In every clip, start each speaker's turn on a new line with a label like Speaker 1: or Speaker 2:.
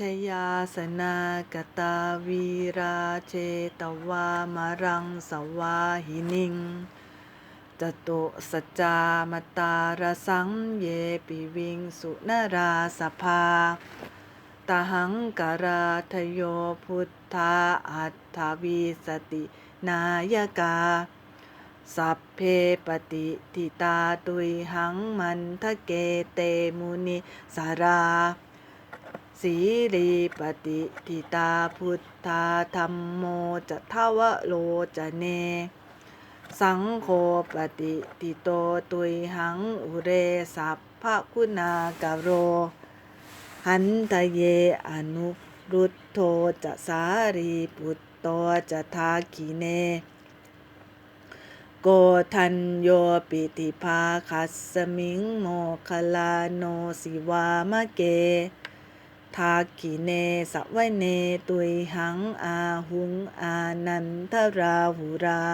Speaker 1: ชยาสนากตาวีราเชตวามรังสวาหินิงจตุสจามตารสังเยปิวิงสุนราสภาตหังการาทโยพุทธาอัตถวีสตินายกา สัพเพปฏิทิตาตุยหังมันทะเกเตมุนิสารา สีรีปฏิทิตาพุทธาธรรมโมจะทวโลจะเน สังโฆปฏิทิโตตุยหังอุเรสัพพะคุณากโร หันทะเยอนุรุตโทจะสารีปุตโตจะทาคีเน โกทันโยปิติภาคัสสมิงโมคลาโนสิวามะเก ทากิเนสะไวเนตุยหังอาหุงอานันทราหุรา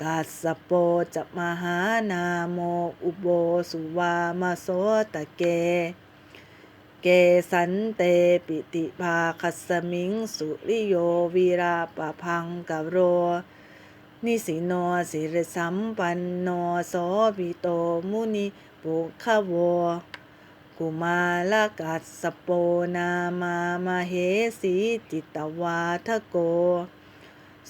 Speaker 1: กัสสโปจะมหานาโมอุโบสุวามโสตะเก เกสันเตปิติภาคัสมิงสุริโยวีราปะพังกะโร นิสิโนสิริสัมปันโนโสวิโตมุนิปุขโว กุมาลกัสโปนามามเหสีจิตวาทโก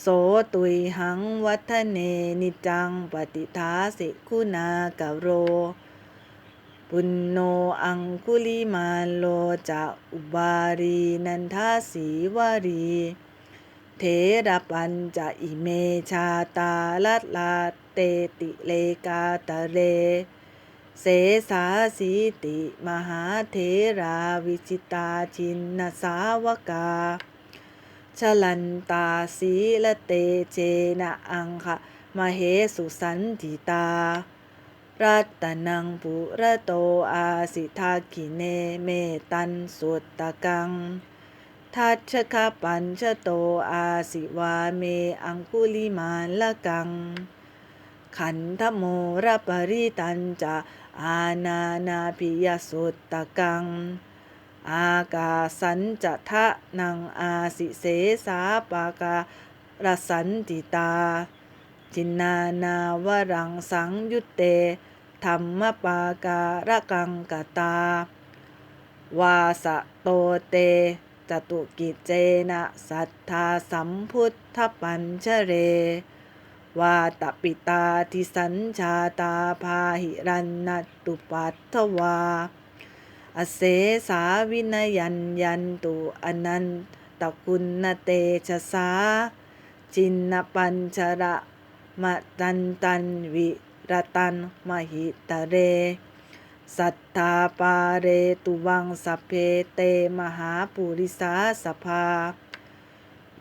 Speaker 1: โสตุยหังวัฒเนนิจังปฏิทาสิคุณากะโร ปุณโนอังคุลิมาโลจะอุบารีนันทาสีวารีเทระปัญจะอิเมชาตาลัตลาเตติเลกาตะเร เสสาสีติ มหาเทราวิจิตาชินนสาวกา ชลันตาสีละเตเจนะอังคะมเหสุสันติตา รัตนังปุระโตอาสิทากิเนเมตันสุตตะกังทัชคะปัญชโตอาสิวาเมอังคุลิมาละกัง ขันธโมระปริตันจะ อานานาพิยสุตตะกัง อากาสันจะทะนังอาสิเสสาปาการสันติตา จินนานาวรังสังยุตเตธรรมปาการะกังกตา วาสะโตเตจตุกิจเจนะสัทธาสัมพุทธปัญชเร วาตปิตาทิสัญชาตาพาหิรันนตุปัตถวา อเสสาวินยันยันตุอนันตกุณเตชะสา จินนปัญชระมะตันตันวิรตันมหิตเร สัทธาปาเรตุวังสเพเตมหาปุริสาสภา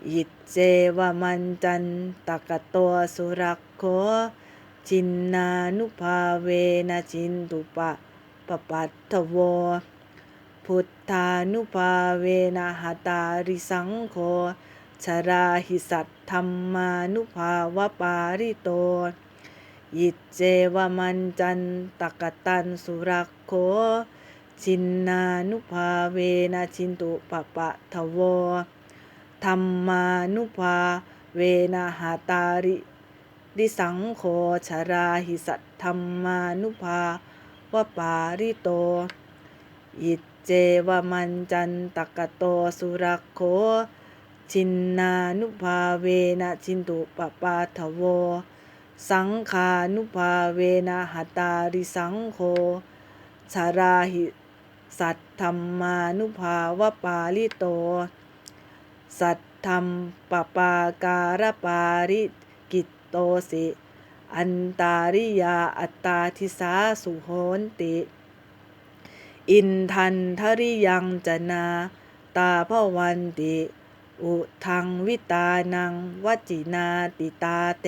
Speaker 1: อิจเจวมันจันตกะตัวสุรักโขจินนานุภาเวนะจินตุปะปะปัตถโว พุทธานุภาเวนะหตาริสังโฆชราหิสัตธรรมานุภาวะปาริโต ยิจเจวมันจันตกตันสุรักโขชินนานุภาเวนะชินตุปะปะทะโว ธรรมานุภาเวนะหาตาริดิสังโฆชราหิสัตธรรมานุภาวปาริโต อิจเจวมันจันตกโตสุรโขชินนานุภาเวนะชินตุปปาทโว สังขานุภาเวนะหตาริสังโฆชราหิสัตธรรมานุภาวปาลิโต สัตธรรมปปาการปาริกิตโตสิ อันตาริยาอัตตาทิสาสุโหนติ อินทันทริยังจนา ตาพวันติ อุทังวิตานังวจินาติตาเต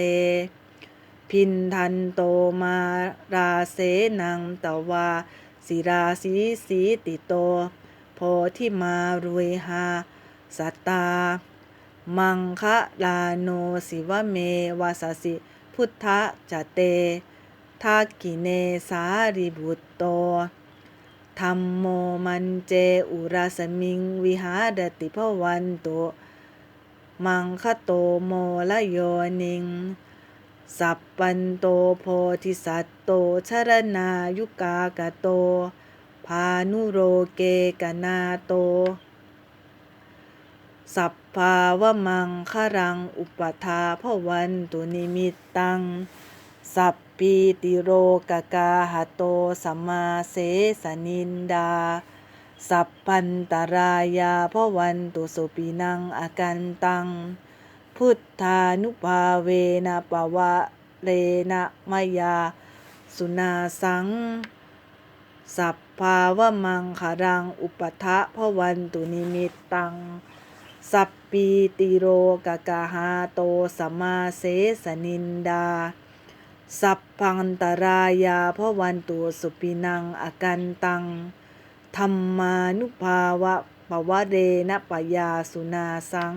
Speaker 1: พินทันโตมาราเสนังตวาสิราสีสีติโต โพธิมารุยหา สัตตา มังคะลาโนสิวะเมวาสสิ พุทธะจะเตทากิเนสาริบุตโตธรรมโมมันเจอุราสมิงวิหารติภวันโต มังคโตโมละโยนิง สัพปันโตโพธิสัตโตชรณายุกากะโต พานุโรเกกนาโต สัพพาวมังครัง อุปทาพวันตุนิมิตตัง สัพปีติโรกกาหโตสัมมาเสสนินดา สัพพันตรายาพวันตุสุปินังอากันตัง พุทธานุภาเวนะปวะเรนะมยา สุนาสัง สัพพาวมังคารัง อุปทะพวันตุนิมิตตัง สัพปีติโรกกาหาโตสัมมาเสสนินดา สัพพันตรายาพวันตุสุปินังอากันตังธรรมานุภาวะปวะเรนะปยาสุนาสัง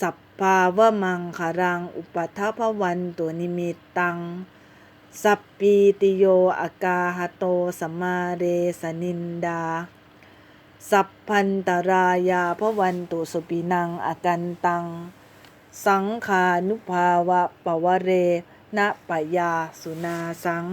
Speaker 1: สัพพาวะมังคารังอุปัทพวันตัวนิมิตตัง สัพปีติโยอากาหโตสัมมาเรสนินดา สัพพันตรายาพวันตุสุปินังอากันตัง สังขานุภาวะปวะเรนะปยาสุนาสัง